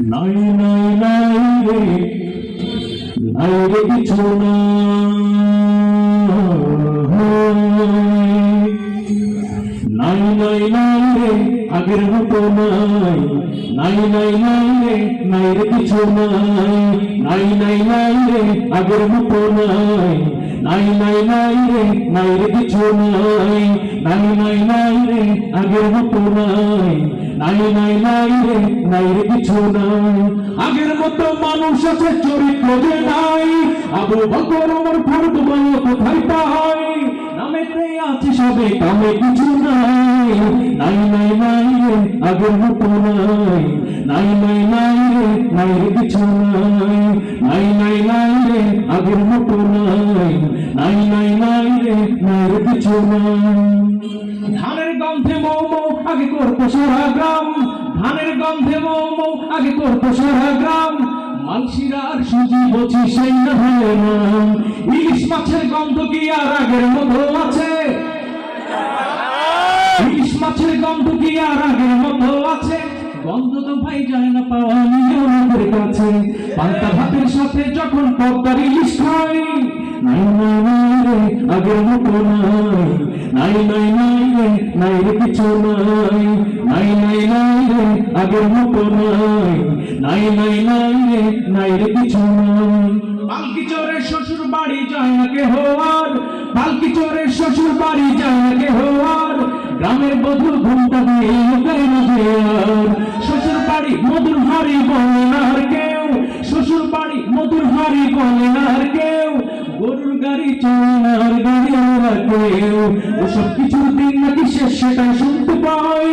নাই নাই নাই রে নাই রে কিছু নাই নাই নাই রে, আগের মতো নাই। নাই নাই নাই রে নাই রে কিছু নাই। নাই নাই নাই রে, আগের মতো নাই। নাই নাই নাই রে নাই রে কিছু নাই। নাই নাই নাই রে, আগের মতো নাই। নাই নাই নাই রে নাই রে কিছু নাই। আগের মতো মানুষ আছে, চরিত্র যে নাই। আবু বকর, ওমর, ফারুক মানো কোথায় পাই নামেতে আছে সবে কামে কিছু নাই। নাই নাই নাই রে, আগের মতো নাই। নাই নাই নাই রে নাই রে কিছু নাই। নাই নাই নাই রে, আগের মতো নাই। নাই নাই নাই রে নাই রে কিছু নাই। ধানের গন্ধে মৌ মৌ আগে তোর সারা গ্রাম, ধানের গন্ধে মৌ, আগে তোর সারা গ্রাম। মানসিরার সুজি সেই হয় নাম ইলিশ মাছের গন্ধ কি আর আগের মতো আছে? ইলিশ মাছের গন্ধ কি আর আগের মতো আছে? গন্ধ তো ভাই যায় না পাওয়া কাছে পান্তা ভাতের সাথে যখন পদ্মার ইলিশ পালকি চোরের শ্বশুর বাড়ি যায় না কে হওয়ার পালকি চোরের শ্বশুর বাড়ি যায় না কে হওয়ার গ্রামের বধূ ঘুমটা দিয়ে শ্বশুর বাড়ি মধুর হাড়ি বলে কেউ। শ্বশুর বাড়ি মধুর হাড়ি বলে কেউ। গরুর গাড়ি চলে গাড়ি আমরা কেউ। ওসব কিছুর দিন নাকি শেষ সেটা শুনতে পাই।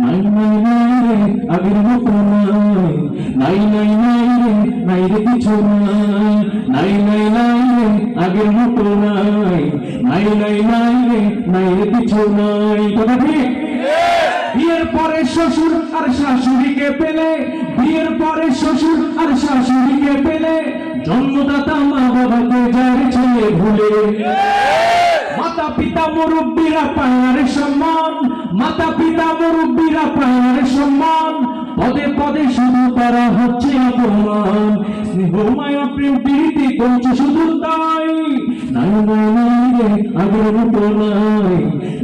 নাই নাই নাই রে, আগের মতো নাই। নাই নাই নাই রে নাই রে কিছু নাই। নাই নাই নাই রে, আগের মতো নাই। নাই নাই নাই রে নাই রে কিছু নাই। কথা ঠিক? বিয়ের পরে শ্বশুর আর শাশুড়িকে পেলে, বিয়ের পরে শ্বশুর আর শাশুড়িকে পেলে, জন্মদাতা মা বাবাকে যার ছেলে ভুলে। মাতা পিতা মুরব্বীরা পায়ার সম্মান মাতা পিতা মুরব্বীরা পায়ার সম্মান, পদে পদে শুধু তারা হচ্ছে অপমান। স্নেহ মায়া প্রীতি করছে শুধু তাই। নাই নাই নাই রে আগের মতো নাই।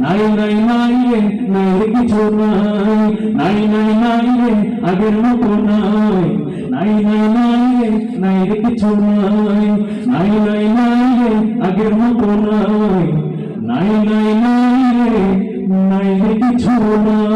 নাই নাই নাই রে নাই রে কিছু নাই। নাই নাই নাই রে আগের মতো নাই। নাই নাই নাই রে নাই রে কিছু নাই। নাই নাই নাই রে আগের মতো নাই। নাই নাই নাই রে নাই রে কিছু নাই।